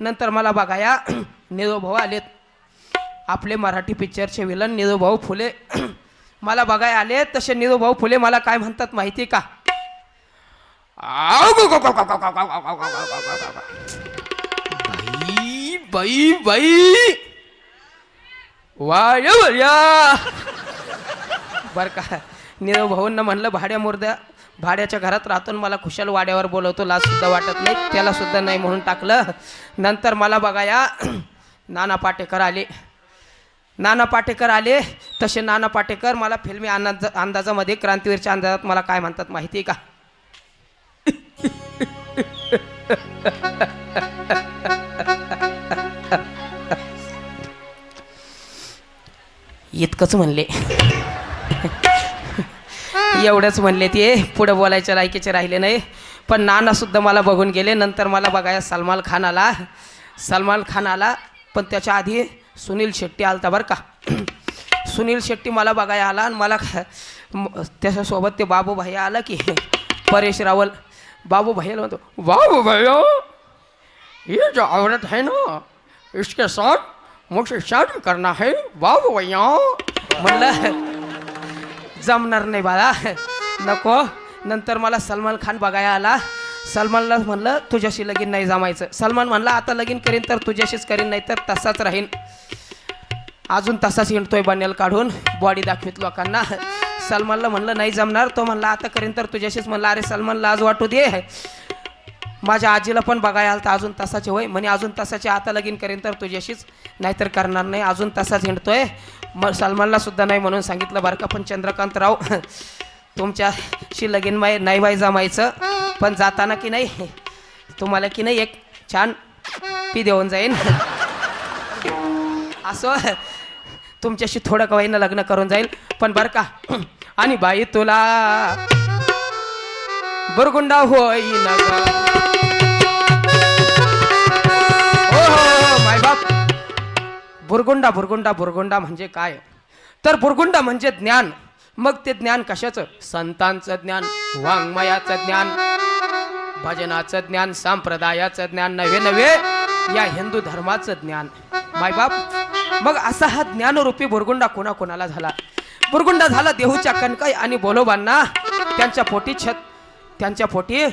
नंतर मला बघा या निरोभाऊ आलेत आपले मराठी पिक्चरचे विलन निरोभाऊ फुले मला बघाय आले तसे निरोभाऊ फुले मला काय म्हणतात माहिती का बाई बाई वाय बर का निरव भाऊंना म्हणलं भाड्या मुर्द्या भाड्याच्या घरात राहतून मला खुशाल वाड्यावर बोलवतो लाजसुद्धा वाटत नाही. त्यालासुद्धा नाही म्हणून टाकलं. नंतर मला बघा या नाना पाटेकर आले. नाना पाटेकर आले. तसे नाना पाटेकर मला फिल्मी अंदाज अंदाजामध्ये क्रांतीवीरच्या अंदाजात मला काय म्हणतात माहिती आहे का? इतकंच म्हणले. एवढंच म्हणले ते पुढं बोलायच्या लायकीचे राहिले नाही. पण नानासुद्धा मला बघून गेले नंतर मला बघायला सलमान खान आला. सलमान खान आला पण त्याच्या आधी सुनील शेट्टी आलता बरं का. सुनील शेट्टी मला बघायला आला आणि मला त्याच्यासोबत ते बाबू भैया आला की परेश रावल. बाबू भैयाला म्हणतो बाबू भैया हो, ये जो औरत है ना इसके साथ मुझे शादी करना है बाबू भैया हो. म्हणलं जमणार नाही बाळा. नको. नंतर मला सलमान खान बघायला आला. सलमानला म्हणलं तुझ्याशी लगीन नाही जमायचं. सलमान म्हणला आता लगीन करीन तर तुझ्याशीच करीन नाही तर तसाच राहीन. अजून तसाच हिंडतोय बनेल काढून बॉडी दाखवित लोकांना. सलमानला म्हणलं नाही जमणार. तो म्हणला आता करीन तर तुझ्याशीच. म्हणलं अरे सलमान लाज वाटू दे. माझ्या आजीला पण बघायला आलं तर अजून तसाचे होय? म्हणे अजून तसाचे आता लगीन करेन तर तुझ्याशीच. नाहीतर करणार नाही. अजून तसाच हिंडतोय. मग सलमानला सुद्धा नाही म्हणून सांगितलं बरं का पण चंद्रकांत राव तुमच्याशी लगीन माय नाही बाय जमायचं. पण जाताना की नाही तुम्हाला की नाही एक छान पी देऊन जाईन. असं तुमच्याशी थोडं कवाईनं लग्न करून जाईल. पण बरं का आणि बाई तुला बुरगुंडा होई ग हो हो हो मायबाप बुरगुंडा बुरगुंडा बुरगुंडा म्हणजे काय? तर बुरगुंडा म्हणजे ज्ञान. मग ते ज्ञान कशाचं? संतांचं ज्ञान वाङ्मयाचं ज्ञान भजनाचं ज्ञान संप्रदायाचं ज्ञान नव्हे नव्हे या हिंदू धर्माचं ज्ञान. मायबाप मग असा हा ज्ञानरूपी बुरगुंडा कोणाकोणाला झाला? बुरगुंडा झाला देहूच्या कणकाई आणि बोलोबांना त्यांच्या पोटी छत त्यांच्या पोटी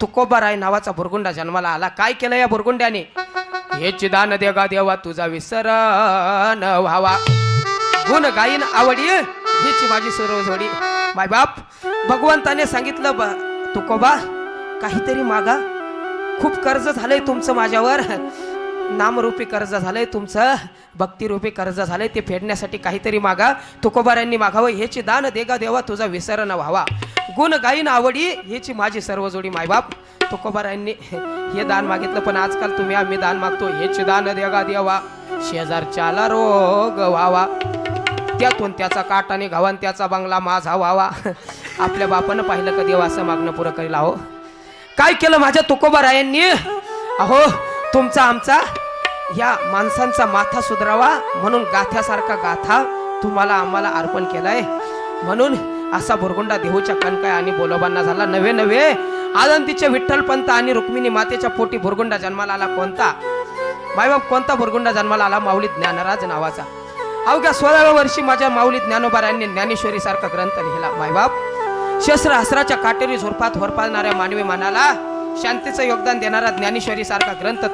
तुकोबाराय नावाचा बुरगुंडा जन्माला आला. काय केलं या बुरगुंड्याने? हे चिदान देगा देवा तुझा विसर न व्हावा. गुण गाईन आवडी हिची माझी सर्व जोडी मायबाप भगवंताने सांगितलं ब तुकोबा काहीतरी मागा. खूप कर्ज झालंय तुमचं माझ्यावर. नामरूपी कर्ज झालंय तुमचं भक्तिरूपी कर्ज झालंय ते फेडण्यासाठी काहीतरी मागा. तुकोबाऱ्यांनी मागावं हेची दान देगा देवा तुझा विसर न व्हावा. गुण गाईन आवडी हेची माझी सर्व जोडी मायबाप. तुकोबाऱ्यांनी हे दान मागितलं पण आजकाल तुम्ही आम्ही दान मागतो ह्याची दान देगा देवा. शेजारच्याला रोग व्हावा. त्यातून त्याचा काटाने घावान त्याचा बंगला माझा व्हावा. आपल्या बापानं पाहिलं का देवा असं मागणं पुरं करील अहो काय केलं माझ्या तुकोबारायांनी अहो तुमचा आमचा या माणसांचा माथा सुधरावा म्हणून गाथ्यासारखा गाथा तुम्हाला आम्हाला अर्पण केलाय. म्हणून असा बुरगुंडा देहूच्या कणकाय आणि बोलोबांना झाला. नवे नवे आदंतीच्या विठ्ठल पंत आणि रुक्मिणी मातेच्या पोटी बुरगुंडा जन्माला आला कोणता? मायबाप कोणता बुरगुंडा जन्माला आला? माऊली ज्ञानराज नावाचा. अवघ्या सोळाव्या वर्षी माझ्या माऊली ज्ञानोबारांनी ज्ञानेश्वरी सारखा ग्रंथ लिहिला. मायबाप शस्त्र अस्त्राच्या काटेरी झोरपात होरपाळणाऱ्या मानवी मनाला शांतीचं योगदान देणारा ज्ञानेश्वरी सारखा ग्रंथ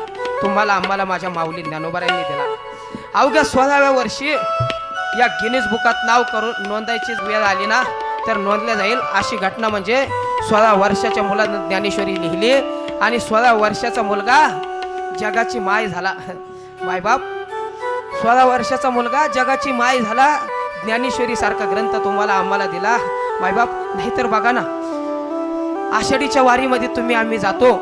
तुम्हाला आम्हाला माझ्या माऊली ज्ञानोबारांनी दिला. अवघ्या सोळाव्या वर्षी या गिनीज बुकात नाव करून नोंदायची वेळ आली ना तर नोंदल्या जाईल. अशी घटना म्हणजे सोळा वर्षाच्या मुलानं ज्ञानेश्वरी लिहिली आणि सोळा वर्षाचा मुलगा जगाची माय झाला. मायबाप सोळा वर्षाचा मुलगा जगाची माय झाला. ज्ञानेश्वरी सारखा ग्रंथ तुम्हाला आम्हाला दिला. मायबाप नाहीतर बघा ना आषाढीच्या वारीमध्ये तुम्ही आम्ही जातो.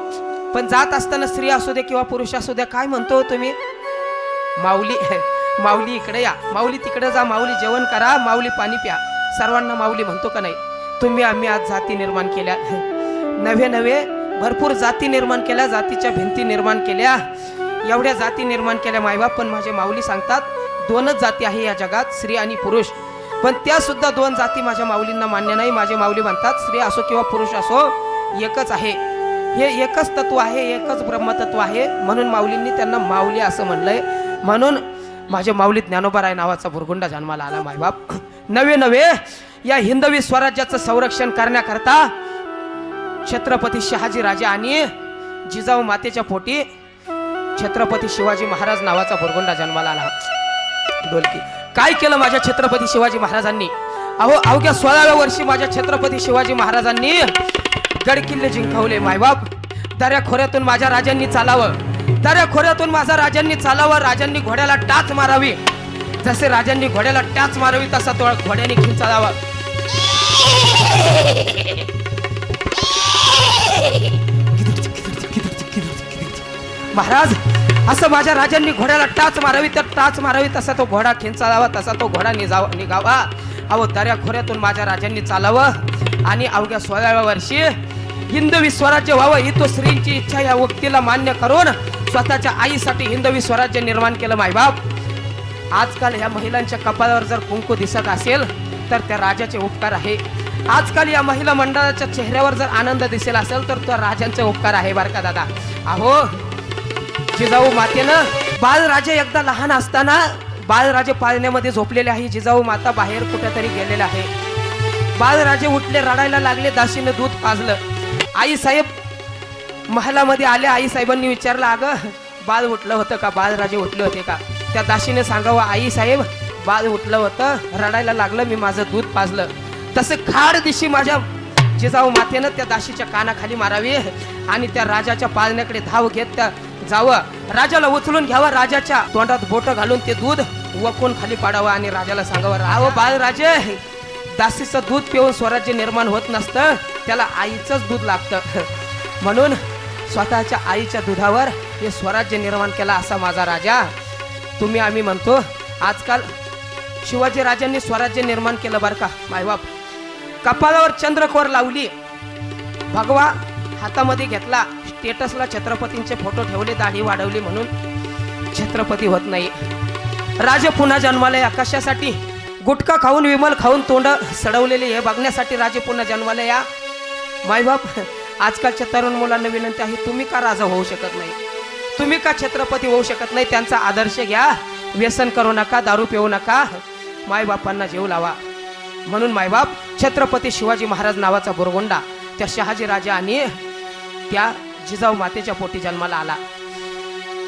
पण जात असताना स्त्री असू दे किंवा पुरुष असू द्या काय म्हणतो हो तुम्ही? माऊली माऊली इकडे या. माऊली तिकडे जा माऊली जेवण करा माऊली पाणी प्या. सर्वांना माऊली म्हणतो का नाही? तुम्ही आम्ही आज जाती निर्माण केल्या. नवे नवे भरपूर जाती निर्माण केल्या जातीच्या भिंती निर्माण केल्या. एवढ्या जाती निर्माण केल्या मायबाप पण माझे माऊली सांगतात दोनच जाती आहे या जगात स्त्री आणि पुरुष. पण त्या सुद्धा दोन जाती माझ्या माऊलींना मान्य नाही. माझे माऊली म्हणतात स्त्री असो किंवा पुरुष असो एकच आहे. हे एकच तत्व आहे एकच ब्रह्मतत्व आहे. म्हणून माऊलींनी त्यांना माऊली असं म्हणलंय. म्हणून माझ्या माऊली ज्ञानोबाराय नावाचा भुरगुंडा जन्माला आला मायबाप. नवे नवे या हिंदवी स्वराज्याचं संरक्षण करण्याकरता छत्रपती शहाजी राजा आणि जिजाऊ मातेच्या पोटी छत्रपती शिवाजी महाराज नावाचा भुरगुंडा जन्माला आला. डोलकी. काय केलं माझ्या छत्रपती शिवाजी महाराजांनी? अहो अवघ्या सोळाव्या वर्षी माझ्या छत्रपती शिवाजी महाराजांनी गड किल्ले जिंकवले मायबाप. दऱ्या खोऱ्यातून माझ्या राजांनी चालावं. दऱ्या खोऱ्यातून माझ्या राजांनी चालावं. राजांनी घोड्याला टाच मारावी. जसे राजांनी घोड्याला टाच मारावी तसा तो घोड्याने खिंचाळावा महाराज असं माझ्या राजांनी घोड्याला टाच मारावी तर टाच मारावी तसा तो घोडा खिंचाळावा तसा तो घोडा निजावा निघावा. अहो दऱ्या खोऱ्यातून माझ्या राजांनी चालावं. आणि अवघ्या सोळाव्या वर्षी हिंदवी स्वराज्य व्हावं ही तो श्रींची इच्छा या वक्तीला मान्य करून स्वतःच्या आईसाठी हिंदवी स्वराज्य निर्माण केलं मायबाप. आजकाल या महिलांच्या कपाळावर जर कुंकू दिसत असेल तर त्या राजाचे उपकार आहे. आजकाल या महिला मंडळाच्या चेहऱ्यावर जर आनंद दिसेल असेल तर तो राजांचे उपकार आहे बरं का दादा? अहो जिजाऊ मातेनं बाळराजे एकदा लहान असताना बाळराजे पाळण्यामध्ये झोपलेले आहे जिजाऊ माता बाहेर कुठेतरी गेलेला आहे. बाळराजे उठले रडायला लागले दासीने दूध पाजलं. आई साहेब महालामध्ये आल्या आई साहेबांनी विचारलं अगं बाळ उठलं होतं का? बाळराजे उठले होते का? त्या दाशीने सांगावं आई साहेब बाळ उठलं होतं रडायला लागलं मी माझं दूध पाजलं. तसं खाड दिशी माझ्या जिजाऊ मातेनं त्या दाशीच्या कानाखाली मारावी आणि त्या राजाच्या पाळण्याकडे धाव घेत त्या जावं. राजाला उचलून घ्यावं राजाच्या तोंडात बोट घालून ते दूध वकून खाली पाडावं आणि राजाला सांगावं राव बाळराजे दासीचं दूध पिऊन स्वराज्य निर्माण होत नसतं. त्याला आईचंच दूध लागतं म्हणून स्वतःच्या आईच्या दुधावर हे स्वराज्य निर्माण केला असा माझा राजा. तुम्ही आम्ही म्हणतो आजकाल शिवाजी राजांनी स्वराज्य निर्माण केलं बरं का मायबाप कपाळावर चंद्रकोर लावली. भगवा हातामध्ये घेतला. स्टेटसला छत्रपतींचे फोटो ठेवले दाढी वाढवली म्हणून. छत्रपती होत नाही. राजे पुन्हा जन्माला या कशासाठी गुटखा खाऊन विमल खाऊन तोंड सडवलेले हे बघण्यासाठी राजे पुन्हा जन्माला या मायबाप आजकालच्या तरुण मुलांना विनंती आहे तुम्ही का राजा होऊ शकत नाही? तुम्ही का छत्रपती होऊ शकत नाही? त्यांचा आदर्श घ्या. व्यसन करू नका दारू पिऊ नका. मायबापांना जीव लावा. म्हणून मायबाप छत्रपती शिवाजी महाराज नावाचा बुरगुंडा त्या शहाजी राजा आणि त्या जिजाऊ मातेच्या पोटी जन्माला आला.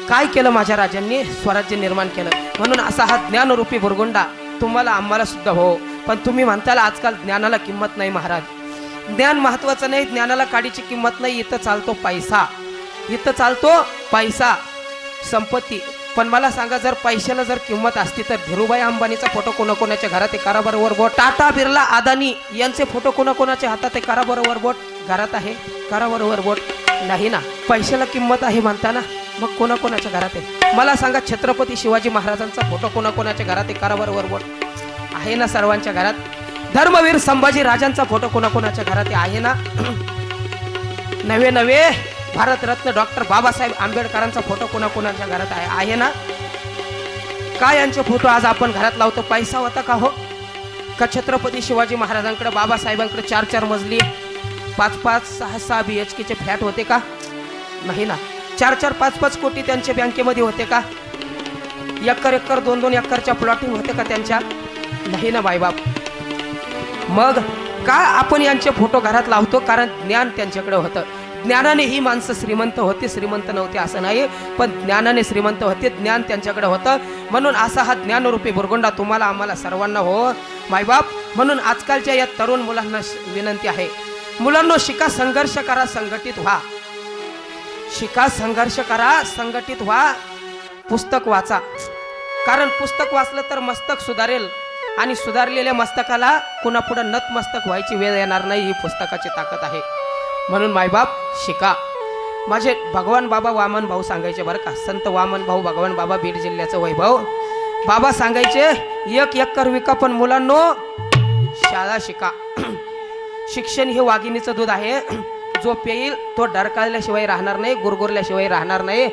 काय केलं माझ्या राजांनी? स्वराज्य निर्माण केलं. म्हणून असा हा ज्ञानरूपी बुरगुंडा तुम्हाला आम्हाला सुद्धा हो. पण तुम्ही म्हणताल आजकाल ज्ञानाला किंमत नाही महाराज. ज्ञान महत्वाचं नाही ज्ञानाला काडीची किंमत नाही इथं चालतो पैसा. इथं चालतो पैसा संपत्ती. पण मला सांगा जर पैशाला जर किंमत असती तर धीरूभाई अंबानीचा फोटो कोणाकोणाच्या घरात आहे? करा बोट टाटा बिर्ला अदानी यांचे फोटो कोणाकोणाच्या हातात आहे? कराबरोबर बोट घरात आहे? कराबरोबर बोट नाही ना? पैशाला किंमत आहे म्हणताना मग कोणाकोणाच्या घरात आहे? मला सांगा छत्रपती शिवाजी महाराजांचा फोटो कोणाकोणाच्या घरात आहे? करा बोट आहे ना सर्वांच्या घरात? धर्मवीर संभाजी राजांचा फोटो कोणाकोणाच्या घरात आहे ना? नवे नवे भारतरत्न डॉक्टर बाबासाहेब आंबेडकरांचा फोटो कोणाकोणाच्या घरात आहे आहे ना? काय यांचे फोटो आज आपण घरात लावतो? पैसा होता का हो? का छत्रपती शिवाजी महाराजांकडे बाबासाहेबांकडे चार चार मजली पाच पाच सहा सहा बी एच केचे फ्लॅट होते का? नाही ना. चार चार पाच पाच कोटी त्यांच्या बँकेमध्ये होते का? एकर एकर दोन दोन एकरच्या प्लॉटिंग होते का त्यांच्या? नाही ना बाईबाप. मग का आपण यांचे फोटो घरात लावतो? कारण ज्ञान त्यांच्याकडे होतं. ज्ञानाने ही माणसं श्रीमंत होते श्रीमंत नव्हते असं नाही पण ज्ञानाने श्रीमंत होते ज्ञान त्यांच्याकडे होतं. म्हणून असा हा ज्ञानरूपी बुरगुंडा तुम्हाला आम्हाला सर्वांना हो मायबाप. म्हणून आजकालच्या या तरुण मुलांना विनंती आहे. मुलांना शिका संघर्ष करा संघटित व्हा. शिका संघर्ष करा संघटित व्हा. पुस्तक वाचा. कारण पुस्तक वाचलं तर मस्तक सुधारेल. आणि सुधारलेल्या मस्तकाला पुन्हा नतमस्तक व्हायची वेळ येणार नाही ही पुस्तकाची ताकद आहे. म्हणून मायबाप शिका. माझे भगवान बाबा वामन भाऊ सांगायचे बरं का? संत वामन भाऊ भगवान बाबा बीड जिल्ह्याचं वैभव. बाबा सांगायचे एक एकर विका पण मुलांनो शाळा शिका. शिक्षण हे वाघिणीचं दूध आहे. जो पेईल तो डरकाळल्याशिवाय राहणार नाही गुरगुरल्याशिवाय राहणार नाही.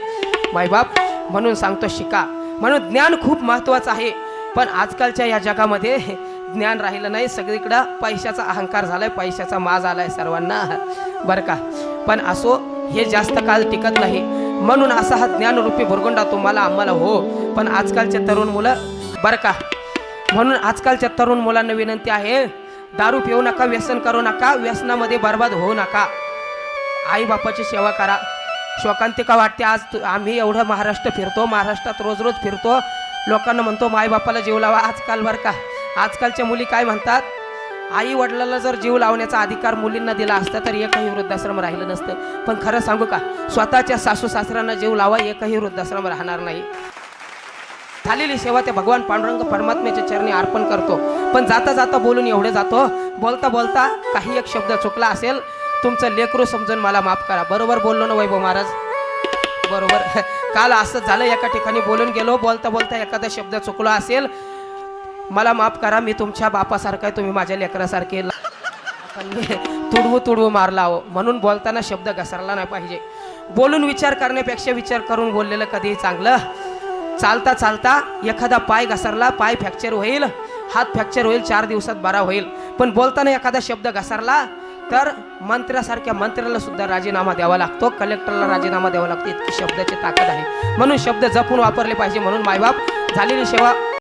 मायबाप म्हणून सांगतो शिका. म्हणून ज्ञान खूप महत्त्वाचं आहे. पण आजकालच्या या जगामध्ये ज्ञान राहिलं नाही. सगळीकडं पैशाचा अहंकार झालाय पैशाचा माज आलाय सर्वांना. बरं का? पण असो हे जास्त काळ टिकत नाही. म्हणून असा हा ज्ञानरूपी भुरगुंडा तुम्हाला आम्हाला हो. पण आजकालचे तरुण मुलं बरं का? म्हणून आजकालच्या तरुण मुलांना विनंती आहे दारू पिऊ नका व्यसन करू नका व्यसनामध्ये बर्बाद होऊ नका. आई बापाची सेवा करा. शोकांतिका वाटते आज आम्ही एवढं महाराष्ट्र फिरतो महाराष्ट्रात रोज रोज फिरतो. लोकांना म्हणतो मायबापाला जीव लावा आजकाल बरं का. आजकालच्या मुली काय म्हणतात? आई वडिलाला जर जीव लावण्याचा अधिकार मुलींना दिला असता तर एकही वृद्धाश्रम राहिलं नसतं. पण खरं सांगू का स्वतःच्या सासू सासऱ्यांना जीव लावा एकही वृद्धाश्रम राहणार नाही. झालेली सेवा ते भगवान पांडुरंग परमात्म्याच्या चरणी अर्पण करतो. पण जाता जाता बोलून एवढे जातो. बोलता बोलता काही एक शब्द चुकला असेल तुमचं लेकरू समजून मला माफ करा. बरोबर बोललो ना वैभव महाराज? बरोबर. काल असं झालं एका ठिकाणी बोलून गेलो बोलता बोलता एखादा शब्द चुकला असेल मला माफ करा मी तुमच्या बापासारखा आहे तुम्ही माझ्या लेकरासारखे तुडवू तुडवू मारला हो म्हणून बोलताना शब्द घसरला नाही पाहिजे. बोलून विचार करण्यापेक्षा विचार करून बोललेलं कधीही चांगलं. चालता चालता एखादा पाय घसरला पाय फ्रॅक्चर होईल. हात फ्रॅक्चर होईल चार दिवसात बरा होईल. पण बोलताना एखादा शब्द घसरला तर मंत्र्यासारख्या मंत्र्याला सुद्धा राजीनामा द्यावा लागतो. कलेक्टरला राजीनामा द्यावा लागतो. इतकी शब्दाची ताकद आहे. म्हणून शब्द जपून वापरले पाहिजे म्हणून मायबाप झालेली सेवा